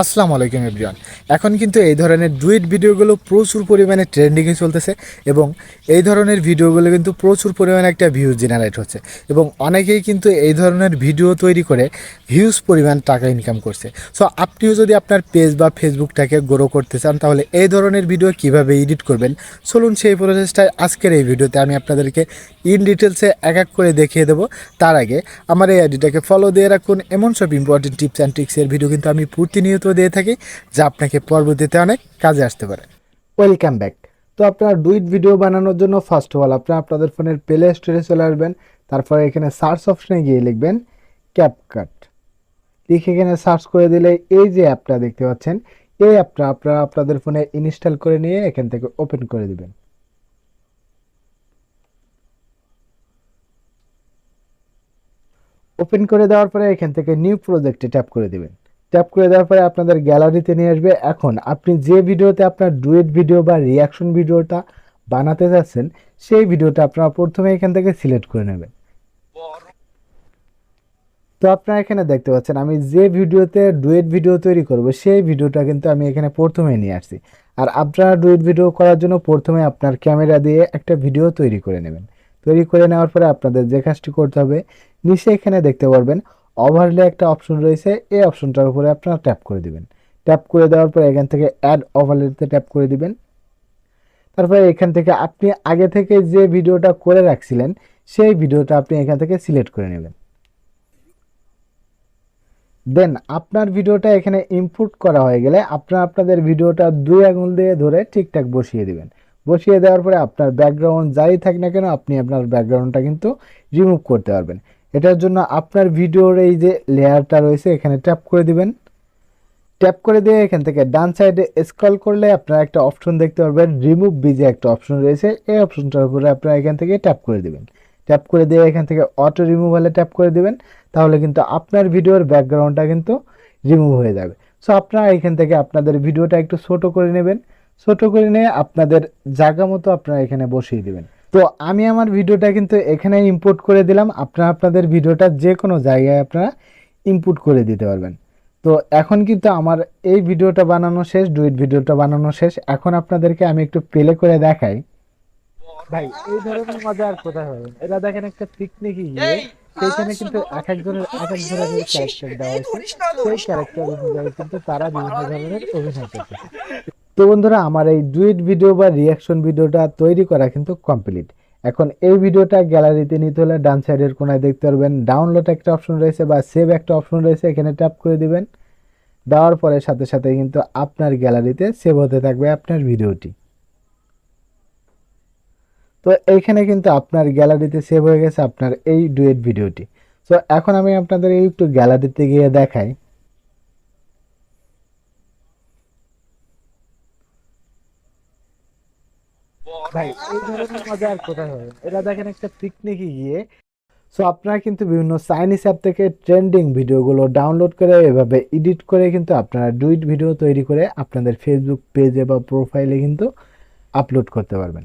আসসালামু আলাইকুম এভরিওয়ান। এখন কিন্তু এই ধরনের ডুইট ভিডিওগুলো প্রচুর পরিমাণে ট্রেন্ডিংয়ে চলতেছে এবং এই ধরনের ভিডিওগুলো কিন্তু প্রচুর পরিমাণে একটা ভিউজ জেনারেট হচ্ছে এবং অনেকেই কিন্তু এই ধরনের ভিডিও তৈরি করে হিউজ পরিমাণ টাকা ইনকাম করছে। সো আপনিও যদি আপনার পেজ বা ফেসবুকটাকে গ্রো করতে চান, তাহলে এই ধরনের ভিডিও কীভাবে এডিট করবেন? চলুন সেই প্রসেসটাই আজকের এই ভিডিওতে আমি আপনাদেরকে ইন ডিটেলসে এক এক করে দেখিয়ে দেবো। তার আগে আমার এই আইডিটাকে ফলো দিয়ে রাখুন। এমন সব ইম্পর্টেন্ট টিপস অ্যান্ড ট্রিক্সের ভিডিও কিন্তু আমি প্রতিনিয়ত দিয়ে থাকি, যা আপনাকে পরবর্তীতে অনেক কাজে আসতে পারে। ওয়েলকাম ব্যাক তো আপনারা ডুইট ভিডিও বানানোর জন্য ফার্স্ট অফ অল আপনারা আপনাদের ফোনের প্লে স্টোরে চলে আসবেন, তারপরে এখানে সার্চ অপশনে গিয়ে লিখবেন ক্যাপকাট লিখে এখানে সার্চ করে দিলে এই যে অ্যাপটা দেখতে পাচ্ছেন, এই অ্যাপটা আপনারা আপনাদের ফোনে ইনস্টল করে নিয়ে এখান থেকে ওপেন করে দিবেন। ওপেন করে দেওয়ার পরে এখান থেকে নিউ প্রজেক্টে ট্যাপ করে দিবেন। ট্যাপ করে দেওয়ার পরে আপনাদের গ্যালারিতে নিয়ে আসবে। এখন আপনি যে ভিডিওতে আপনার ডুয়েট ভিডিও বা রিয়াকশন ভিডিওটা বানাতে যাচ্ছেন, সেই ভিডিওটা আপনারা প্রথমে এখান থেকে সিলেক্ট করে নেবেন। তো আপনারা এখানে দেখতে পাচ্ছেন, আমি যে ভিডিওতে ডুয়েট ভিডিও তৈরি করব, সেই ভিডিওটা কিন্তু আমি এখানে প্রথমে নিয়ে আসছি। আর আপনারা ডুয়েট ভিডিও করার জন্য প্রথমে আপনার ক্যামেরা দিয়ে একটা ভিডিও তৈরি করে নেবেন। তৈরি করে নেওয়ার পরে আপনাদের যে কাজটি করতে হবে, নিচে এখানে দেখতে পারবেন ওভারলে একটা অপশন রয়েছে, এই অপশনটার উপরে আপনারা ট্যাপ করে দিবেন। ট্যাপ করে দেওয়ার পরে এখান থেকে অ্যাড ওভারলেতে ট্যাপ করে দিবেন। তারপরে এখান থেকে আপনি আগে থেকে যে ভিডিওটা করে রাখছিলেন, সেই ভিডিওটা আপনি এখান থেকে সিলেক্ট করে নেবেন। দেন আপনার ভিডিওটা এখানে ইনপুট করা হয়ে গেলে আপনারা আপনাদের ভিডিওটা দুই আঙুল দিয়ে ধরে ঠিকঠাক বসিয়ে দিবেন। বসিয়ে দেওয়ার পরে আপনার ব্যাকগ্রাউন্ড যাই থাক না কেন, আপনি আপনার ব্যাকগ্রাউন্ডটা কিন্তু রিমুভ করতে পারবেন। এটার জন্য আপনার ভিডিওর এই যে লেয়ারটা রয়েছে, এখানে ট্যাপ করে দিবেন। ট্যাপ করে দিয়ে এখান থেকে ডান সাইডে স্ক্রল করলে আপনারা একটা অপশন দেখতে পারবেন, রিমুভ বিজে একটা অপশন রয়েছে। এই অপশনটার উপরে আপনারা এখান থেকে ট্যাপ করে দিবেন। ট্যাপ করে দিয়ে এখান থেকে অটো রিমুভালে ট্যাপ করে দিবেন, তাহলে কিন্তু আপনার ভিডিওর ব্যাকগ্রাউন্ডটা কিন্তু রিমুভ হয়ে যাবে। সো আপনারা এখান থেকে আপনাদের ভিডিওটা একটু ছোট করে নেবেন। ছোট করে নিয়ে আপনাদের জায়গা মতো আপনারা এখানে বসিয়ে দিবেন। তো আমি আমার ভিডিওটা কিন্তু এখানে ইম্পোর্ট করে দিলাম। আপনারা আপনাদের ভিডিওটা যে কোনো জায়গায় আপনারা ইনপুট করে দিতে পারবেন। তো এখন কিন্তু আমার এই ভিডিওটা বানানো শেষ ডুইট ভিডিওটা বানানো শেষ। এখন আপনাদেরকে আমি একটু প্লে করে দেখাই। ভাই এই ধরনের মজা আর কোথায় হবে? এটা দেখেন একটা পিকনিকে গিয়ে সেখানে কিন্তু এক একজনের এক এক ধরনের ক্যারেক্টার দেওয়া হয়েছে। সেই ক্যারেক্টার অনুযায়ী কিন্তু তারা বিভিন্ন ধরনের অভিনয় করতেছে তো বন্ধুরা, আমার এই ডুইট ভিডিও বা রিয়াকশন ভিডিওটা তৈরি করা কিন্তু কমপ্লিট এখন এই ভিডিওটা গ্যালারিতে নিতে হলে ডান সাইডের কোনায় দেখতে পারবেন ডাউনলোড একটা অপশন রয়েছে বা সেভ একটা অপশন রয়েছে, এখানে ট্যাপ করে দিবেন। দেওয়ার পরে সাথে সাথে কিন্তু আপনার গ্যালারিতে সেভ হতে থাকবে আপনার ভিডিওটি। তো এইখানে কিন্তু আপনার গ্যালারিতে সেভ হয়ে গেছে আপনার এই ডুয়েট ভিডিওটি। তো এখন আমি আপনাদের একটু গ্যালারিতে গিয়ে দেখাই। ভাই, এই ধরনের মজা আর কোথায় হবে? এটা দেখেন একটা পিকনিকে গিয়ে সো আপনারা কিন্তু বিভিন্ন চাইনিজ অ্যাপ থেকে ট্রেন্ডিং ভিডিওগুলো ডাউনলোড করে এভাবে এডিট করে কিন্তু আপনারা ডুইট ভিডিও তৈরি করে আপনাদের ফেসবুক পেজে বা প্রোফাইলে কিন্তু আপলোড করতে পারবেন।